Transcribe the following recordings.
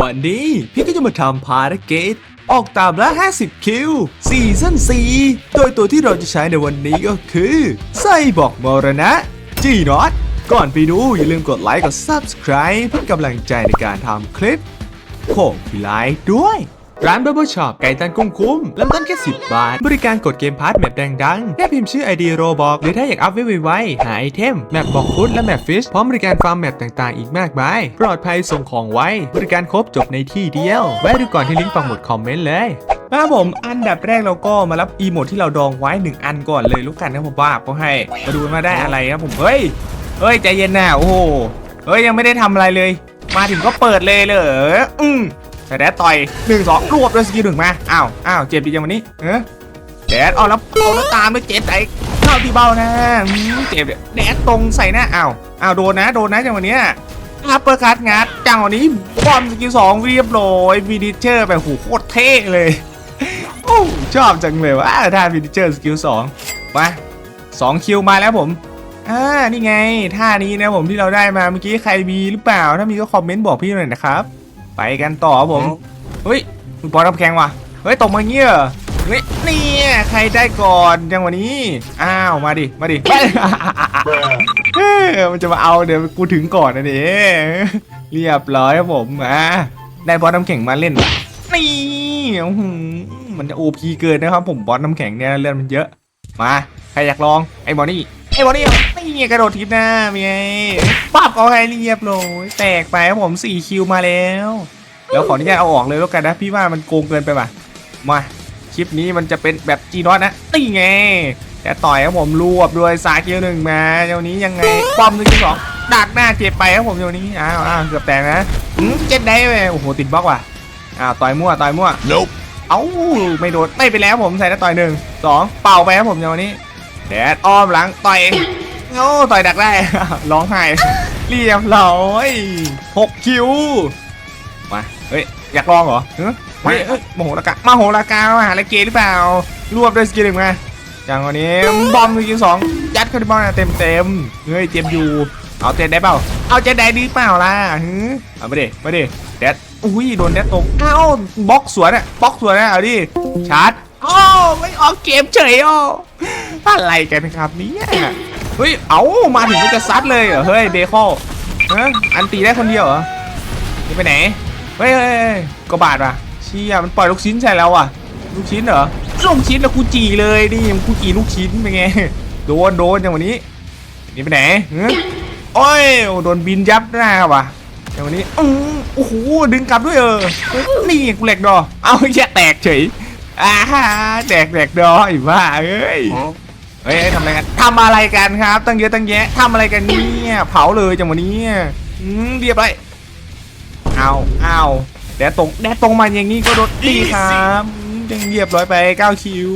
วันนี้พี่ก็จะมาทำภารกิจออกตามละ 50 คิวซีซั่น4 โดยตัวที่เราจะใช้ในวันนี้ก็คือไส้บอกมรณะจีนอตก่อนไปดูอย่าลืมกดไลค์กด Subscribe เพื่อกำลังใจในการทำคลิปของพี่ไลค์ด้วย ร้าน Barber Shop ไก่ตันกุ้งคุ้มเริ่มต้นแค่ 10 บาท บริการกดเกมพาร์ทแมปดังๆแค่พิมพ์ชื่อ ID โรบอกหรือถ้าอยากอัพไว้ไวๆหาไอเทม แมปบอกฟุตและแมปฟิชพร้อมบริการฟาร์มแมปต่างๆ อีกมากมาย ปลอดภัยส่งของไวบริการครบจบในที่เดียว แวะดูก่อนที่ลิงก์ปังหมุดคอมเมนต์เลยครับผมอันดับแรกเราก็มารับอีโมดที่เราดองไว้ 1 อันก่อนเลยลูกกันนะผมว่าก็ให้มาดูมาได้อะไรครับผมเฮ้ยเฮ้ยใจเย็นนะโอ้โหเฮ้ยยังไม่ได้ทำอะไรเลย มาถึงก็เปิดเลยเหรออืม แต่แดดต่อยหนึ่งสองรวบด้วยสกิลหนึ่งมา อ้าว อ้าว เจ็บดีจังวันนี้ เออแดดเอาแล้วเอาแล้วตามด้วยเจ็บใจเข้าที่เบ้านะเจ็บแดดตรงใส่หน้าอ้าว อ้าว โดนนะ โดนนะจังวันนี้อัปเปอร์คัตงัดจังวันนี้บอมสกิลสองเรียบร้อยวีดิเชอร์แบบโหโคตรเท่เลยโอ้ชอบจังเลยว่าท่าวีดิเชอร์สกิลสองมาสองคิวมาแล้วผมอ่านี่ไงท่านี้นะผมที่เราได้มาเมื่อกี้ใครมีหรือเปล่า ถ้ามีก็คอมเมนต์บอกพี่หน่อยนะครับ ไปกันต่อครับผมเฮ้ยคุณบอลรับแข่งว่ะเฮ้ยตกมาเงี้ยเหรอเฮ้ยนี่ใครได้ก่อนจังหวะนี้อ้าวมาดิมาดิเฮ้ยมันจะมาเอาเดี๋ยวกูถึงก่อนนะดิเรียบร้อยครับผมมาได้บอลน้ำแข็งมาเล่นว่ะนี่อื้อหือมันจะโอพีเกินนะครับผมบอลน้ำแข็งเนี่ยเลือดมันเยอะมาใครอยากลองไอ้บอลนี่ ไอ้บอลนี่นี่ไงกระโดดทิปหน้ามีไงปั๊บเอาให้เรียบร้อยแตกไปครับผม4คิวมาแล้ว แล้วขออนุญาตเอาออกเลยแล้วกันนะพี่ว่ามันโกงเกินไปป่ะมาคลิปนี้มันจะเป็นแบบจีนอตนะนี่ไงแต่ต่อยครับผมรวบด้วยสาคิวหนึ่งมาเจ้านี้ยังไงป้อมหนึ่งที่สองดักหน้าเจ็บไปครับผมเจ้านี้อ้าวอ้าวเกือบแตกนะอืมเจ็ดได้ไปโอ้โหติดบล็อกว่ะอ้าวต่อยมั่วต่อยมั่ว Nope. เอ้าไม่โดนไม่ไปแล้วผมใส่แล้วต่อยหนึ่งสองเป่าไปครับผมเจ้านี้ แดดอ้อมหลังต่อยโอ้ต่อยดักได้ ร้องไห้เรียบร้อยหกคิวมาเฮ้ยอยากลองเหรอเฮ้ยโมโหลากามาโหรากามาหาอะเกย์หรือเปล่ารวบด้วยสกิลหนึ่งมาอย่างวันนี้บอมสกิลสองยัดเข้าที่บอลเต็มเต็มๆเฮ้ยเจ็บอยู่เอาเจ็ดได้เปล่าเอาเจ็ดได้ดีเปล่าล่ะฮึเอามาดิมาดิแดดอุ้ยโดนแดดตกเอ้าบล็อกสวนอะบล็อกสวนอะเอาดิชาร์จ โอ้ไม่ออกเกมเฉยอ๋ออะไรกันครับเนี่ยเฮ้ยเอามาถึงก็จะซัดเลยเหรอเฮ้ยเบคอลฮะอันตีได้คนเดียวเหรอนี่ไปไหนเฮ้ยเฮ้ยกบาดว่ะเชี่ยมันปล่อยลูกชิ้นใส่เราอะ ลูกชิ้นเหรอลูกชิ้นแล้วกูจีเลยนี่กูจีลูกชิ้นเป็นไงโดนโดนอย่างวันนี้นี่ไปไหนเฮ้ยโอ้ยโดนบินยับหน้าว่ะอย่างวันนี้อือโอ้โหดึงกลับด้วยเออนี่กูเหล็กดอเอาแค่แตกเฉย อ่าแตกแตกดอไอ้บ้าเอ้ยเฮ้ยทำอะไรกันทำอะไรกันครับ ตั้งเยอะตั้งแยะทำอะไรกันเนี่ยเผาเลยจังวันนี้อืมเรียบร้อยเอาเอาแดดตรงแดดตรงมาอย่างนี้ก็โดนตีครับอืมยังเรียบร้อยไป9คิว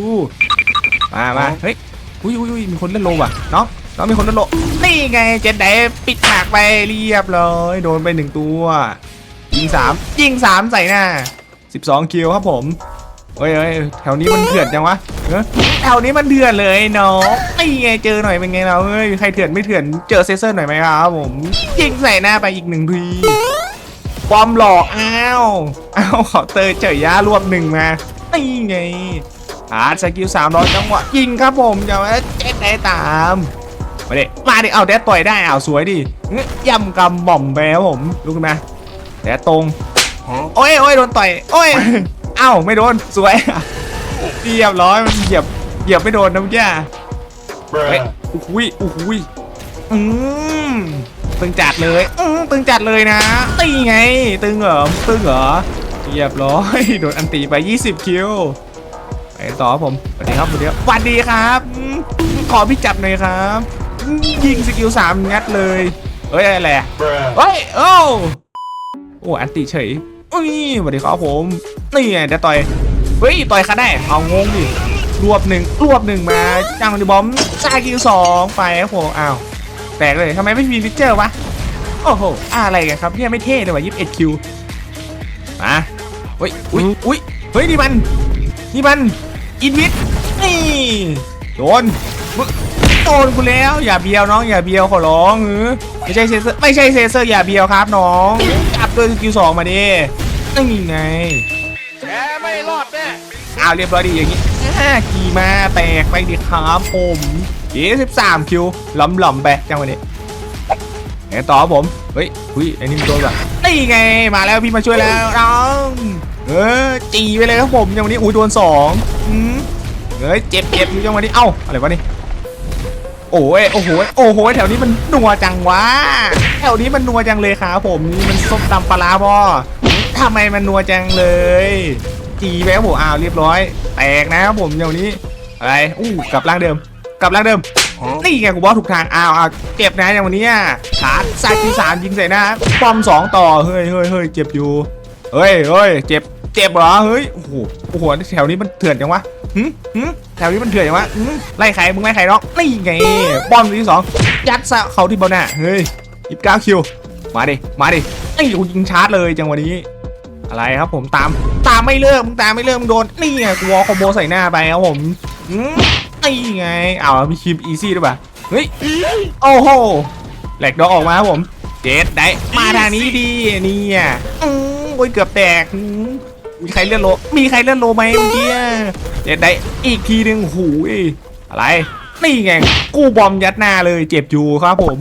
มามาเฮ้ยอุ้ยอุ้ยอุ้ยมีคนเล่นโลว่ะน้องน้องมีคนเล่นโลนี่ไงเจนไดปิดฉากไปเรียบร้อยโดนไปหนึ่งตัวยิงสามยิงสามใส่หน้า12คิวครับผม เฮ้ยเฮ้ยแถวนี้มันเถื่อนจังวะเอ้ยแถวนี้มันเถื่อนเลยน้องนี่ไงเจอหน่อยเป็นไงเราเฮ้ยใครเถื่อนไม่เถื่อนเจอเซเซอร์หน่อยไหมครับผมยิงใส่หน้าไปอีกหนึ่งทีปลอมหลอกอ้าวอ้าวขอเตอร์เจอยารวบหนึ่งมานี่ไงอาร์ตสกิลสามร้อยจังหวะยิงครับผมอย่ามาเจ็ดได้ตามมาดิมาดิเอาแดดต่อยได้อ้าวสวยดิย่ำกำหม่อมไปครับผมลุกขึ้นมาแดดตรงโอ้ยโอ้ยโดนต่อยโอ้ย อ้าไม่โดนสวยเรียบร้อยมันเหยียบเหยียบไม่โดนนะเมื่อกี้เฮ้ย Bruh. อุ้ยอุ้ยอืมตึงจัดเลยอืมตึงจัดเลยนะตีไง ตึงเหรอตึงเหรอเรียบร้อยโดนอันตีไป 20 คิวไปต่อครับผมสวัสดีครับสวัสดีครับสวัสดีครับอืมขอพี่จับหน่อยครับอืมยิงสกิลสามงัดเลยเฮ้ยอะไรอะ Bruh. เฮ้ยโอ้โอ้อันติเฉย อุ้ยสวัสดีครับผม นี่ไงเดี๋ยวต่อย เฮ้ย ต่อยขาได้เอางงดิ รวบหนึ่งรวบหนึ่งมาจังดิบอมซาคิวสองไปครับผม อ้าวแตกเลยทำไมไม่มีฟิเจอร์วะ โอ้โห อะไรกันครับเนี่ยไม่เท่เลยว่ะยิบเอ็ดคิวมาเฮ้ยอุ้ยอุ้ยเฮ้ย นี่มัน นี่มัน อินวิทนี่ โดน โดนกูแล้ว อย่าเบียวน้องอย่าเบียวขอร้องเออไม่ใช่เซเซอร์ไม่ใช่เซเซอร์อย่าเบียวครับน้องจับด้วยสกิลสองมาดินี่ไงแกไม่รอดแน่อ้าวเรียบร้อยดีอย่างนี้อ่าขี่มาแตกไปดิครับผมเอสิบสามคิวหล่ำหล่ำๆไปจังวันนี้ไงต่อครับผม เฮ้ยหุยไอ้นี่มันโดนแบบนี่ไง มาแล้วพี่มาช่วยแล้วน้องเออจีไปเลยครับผมจังวันนี้อุ้ยโดนสองอืมเฮ้ยเจ็บเจ็บอยู่จังวันนี้ เอ้าอะไรวะนี่ โอ้ยโอ้โหโอ้โหแถวนี้มันนัวจังวะแถวนี้มันนัวจังเลยครับผมนี่มันส้มตำปลาร้าบอทำไมมันนัวจังเลย จีไปครับผมอ้าวเรียบร้อย แตกนะครับผมเดี๋ยวนี้อะไรอู้กลับร่างเดิม กลับร่างเดิมนี่ไงกูบอกถูกทางอ้าวอ้าวเจ็บนะอย่างวันนี้อะชาร์จซาที่สามยิงใส่หน้าปอมสองต่อเฮ้ยเฮ้ยเฮ้ยเจ็บอยู่เฮ้ยเฮ้ยเจ็บเจ็บเหรอเฮ้ยโอ้โหโอ้โหแถวนี้มันเถื่อนจังวะ หึหึแถวนี้มันเถื่อนจังวะหึไล่ใครมึงไล่ใครน้องนี่ไงป้อมที่สองยัดซะเขาที่เบาหน้าเฮ้ยยิบเก้าคิวมาดิมาดินี่กูยิงชาร์จเลยจังหวะนี้ อะไรครับผมตามตามไม่เลิกมึงตามไม่เลิกมึงโดนนี่ไงกูวอลคอมโบใส่หน้าไปครับผมอืมนี่ไงเอามีคิมอีซี่ด้วยป่ะเฮ้ยโอ้โหแหลกดอกออกมาครับผมเจดได้มาทางนี้ดีนี่อะอืมโอ้ยเกือบแตกอืมมีใครเลื่อนโล มีใครเลื่อนโลไหมเมื่อกี้ เจดได้อีกทีหนึ่งหูยอะไร นี่ไงกูบอมยัดหน้าเลยเจ็บอยู่ครับผม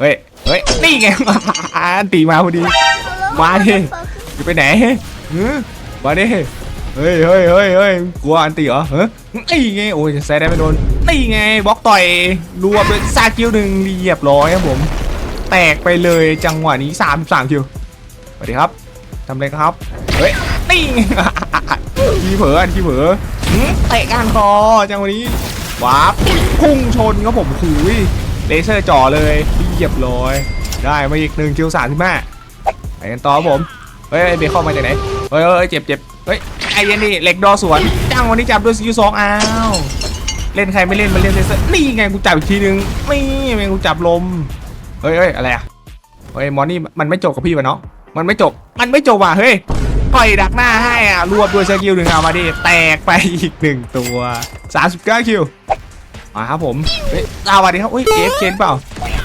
เฮ้ย เฮ้ย นี่ไงอันตีมาพอดี มาดิจะไปไหนหือมาดิเฮ้ยเฮ้ยเฮ้ยเฮ้ยกลัวอันตีเหรอเฮ้ยนี่ไงโอ้ยแซดได้ไม่โดนนี่ไงบล็อกต่อยรวมเลยซาคิวหนึ่งเรียบร้อยครับผม แตกไปเลยจังหวะนี้33คิวสวัสดีครับทำอะไรครับ เฮ้ยนี่ ไงทีเผลออันทีเผลอหือเตะก้านคอจังหวะนี้วาร์ปพุ่งชนครับผมหุยเลเซอร์จ่อเลยเรียบร้อย ได้มาอีกหนึ่งคิวสามสิบห้าไปกันต่อครับผมเฮ้ยเบคเข้ามาจากไหนเฮ้ยเฮ้ยเจ็บเจ็บเฮ้ยไอ้เย็นนี่เหล็กดอสวนจ้างวันนี้จับด้วยสกิลสองอ้าวเล่นใครไม่เล่นมาเล่นเลเซอร์นี่ไงกูจับอีกทีนึงนี่ไงกูจับลมเฮ้ยเฮ้ยอะไรอะเฮ้ยมอนนี่มันไม่จบกับพี่วะเนาะมันไม่จบมันไม่จบว่ะเฮ้ย ปล่อยดักหน้าให้อะรวบด้วยสกิลหนึ่งเอามาดิแตกไปอีกหนึ่งตัว 39 คิวมาครับผมเฮ้ยเอาวันนี้ครับอุ้ยเอฟเนเปล่า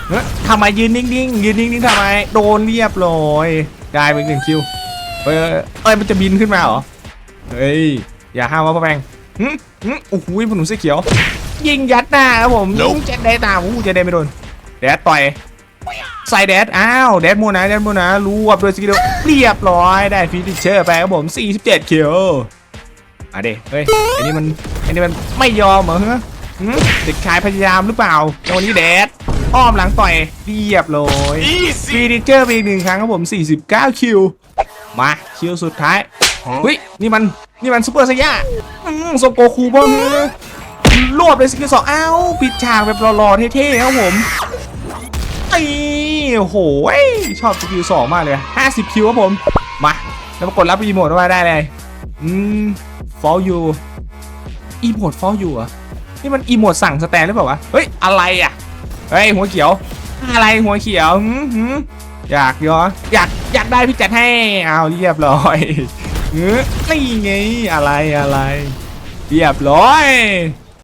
เฮ้ยทำไมยืนนิ่งๆยืนนิ่งๆทำไมโดนเรียบร้อยได้ไปอีกหนึ่งคิวเอ้ยเอ้ยเอ้ยมันจะบินขึ้นมาเหรอเฮ้ยอย่าห้ามว่าพ่อแปงหึหึโอ้โหผนุนเสื้อเขียว ยิงยัดหน้าครับผมยิงเจ็ดได้ตามอู้เจะได้ไม่โดนแดดต่อย ใส่แดดอ้าวแดดโมนะแดดโมนะรวบด้วยสกิลเรียบร้อยได้ฟีติเชอร์ไปครับผม 47คิวมาเด้เฮ้ยไอันนี้มันไอันนี้มันไม่ยอมเหรอฮะหึเด็กชายพยายามหรือเปล่าจังหวะนี้แดดอ้อมหลังต่อยเรียบร้อยฟีติเชอร์ไปอีกหนึ่งครั้งครับผม 49 คิว มา คิวสุดท้ายเฮ้ยนี่มันนี่มันซูเปอร์ไซย่าอืมโซโกคูบ้างเฮ้ยรวบเลยสกิลสองอ้าวปิดฉากแบบหล่อๆเท่ๆครับผม ตีโอ้โหยชอบสกิลสองมากเลย 50 คิวครับผม มา แล้วมากดรับอีโมดมาได้เลย อืม fall you อีโมด fall you อะนี่มันอีโมดสั่งสแตนหรือเปล่าวะ เฮ้ย อะไรอะ เฮ้ย หัวเขียว อะไรหัวเขียวหืมอยากย้ออยากอยากได้พี่จัดให้ เอาเรียบร้อยเออนี่ไงอะไรอะไร เรียบร้อย